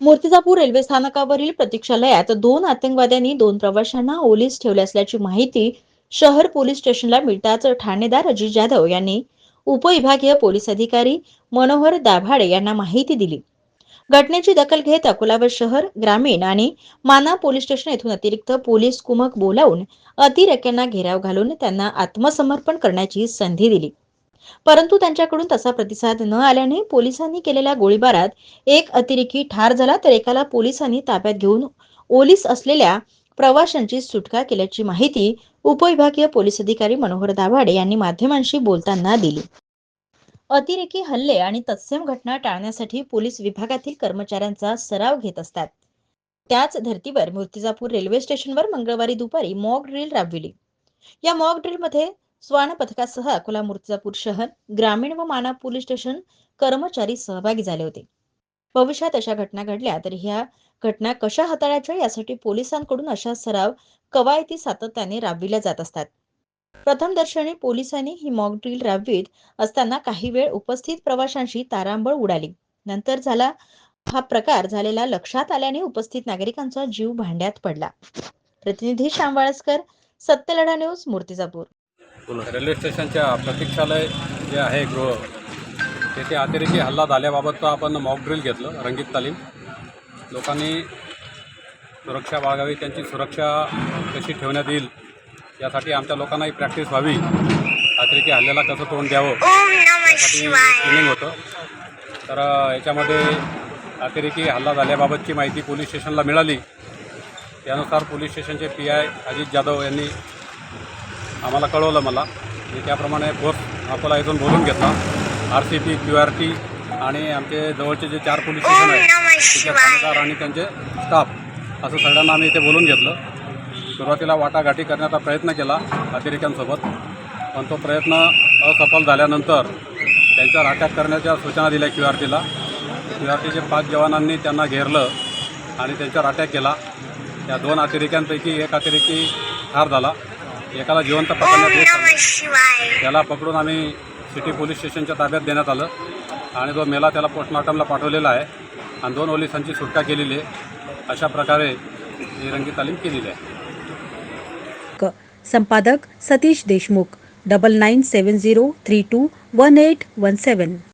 Murtijapur railway स्थानकावरील प्रतीक्षालयात दोन आतंकवाद्यांनी दोन प्रवाशांना ओलीस ठेवले असल्याची माहिती शहर पोलीस स्टेशनला मिळताच ठाणेदार अजित जाधव यांनी उपविभागीय पोलीस अधिकारी मनोहर दाभाडे यांना माहिती दिली. घटनेची दखल घेत अकोलावर शहर ग्रामीण आणि माना पोलीस स्टेशन येथून अतिरिक्त पोलीस कुमक बोलावून अतिरेक्यांना घेराव घालून त्यांना आत्मसमर्पण करण्याची संधी दिली. परंतु त्यांच्याकडून तसा प्रतिसाद न आल्याने पोलिसांनी केलेल्या गोळीबारात एक अतिरेकी ठार झाला तर एकाला पोलिसांनी ताब्यात घेऊन ओलीस असलेल्या प्रवाशांची सुटका केल्याची माहिती उपविभागीय पोलीस अधिकारी मनोहर दाभाडे यांनी माध्यमांशी बोलताना दिली. अतिरेकी हल्ले आणि तत्सम घटना टाळण्यासाठी पोलीस विभागातील कर्मचाऱ्यांचा सराव घेत असतात. त्याच धर्तीवर मूर्तिजापूर रेल्वे स्टेशनवर मंगळवारी दुपारी मॉक ड्रिल राबविली. या मॉक ड्रिलमध्ये स्वर्ण पथकासह अकोला मूर्तिजापूर शहर ग्रामीण व माना पोलीस स्टेशन कर्मचारी सहभागी झाले होते. भविष्यात अशा घटना घडल्या तर ह्या घटना कशा हाताळायच्या यासाठी पोलिसांकडून अशा सराव कवायती सातत्याने राबविल्या जात असतात. प्रथम दर्शनी पोलिसांनी ही मॉक ड्रिल राबवित असताना काही वेळ उपस्थित प्रवाशांशी तारांबळ उडाली. नंतर झाला हा प्रकार झालेला लक्षात आल्याने उपस्थित नागरिकांचा जीव भांड्यात पडला. प्रतिनिधी श्याम वाळसकर सत्यलढा न्यूज मूर्तिजापूर. रेल्वे स्टेशनच्या प्रतीक्षालय जे आहे गृह तेथे अतिरेकी हल्ला झाल्याबाबतचं आपण मॉक ड्रिल घेतलं रंगीत तालीम. लोकांनी सुरक्षा बाळगावी त्यांची सुरक्षा कशी ठेवण्यात येईल यासाठी आमच्या लोकांनाही प्रॅक्टिस व्हावी. अतिरेकी हल्ल्याला कसं तोंड द्यावं यासाठी ट्रेनिंग होतं. तर याच्यामध्ये अतिरेकी हल्ला झाल्याबाबतची माहिती पोलीस स्टेशनला मिळाली. त्यानुसार पोलीस स्टेशनचे पी आय अजित जाधव यांनी आम्हाला कळवलं मला. मी त्याप्रमाणे फोर्स अकोला इथून बोलून घेतला. R C P Q R T आणि आमचे जवळचे जे चार पोलीस स्टेशन आहेत तिथे ठाणेदार आणि त्यांचे स्टाफ असं सगळ्यांना आम्ही इथे बोलून घेतलं. सुरुवातीला वाटाघाटी करण्याचा प्रयत्न केला अतिरेक्यांसोबत पण तो प्रयत्न असफल झाल्यानंतर त्यांच्यावर अटॅक करण्याच्या सूचना दिल्या क्यू आर टीला क्यू आर टीचे पाच जवानांनी त्यांना घेरलं आणि त्यांच्यावर अटॅक केला या दोन अतिरेक्यांपैकी एक अतिरेकी ठार झाला. एकाला जिवंत पकडण्यात त्याला पकडून आम्ही सिटी पोलीस स्टेशनच्या ताब्यात देण्यात आलं. आणि जो मेला त्याला पोस्टमॉर्टमला पाठवलेला आहे आणि दोन पोलिसांची सुटका केलेली आहे अशा प्रकारे ही रंगी तालीम केलेली आहे. क- संपादक Satish Deshmukh double nine seven zero three two one eight one seven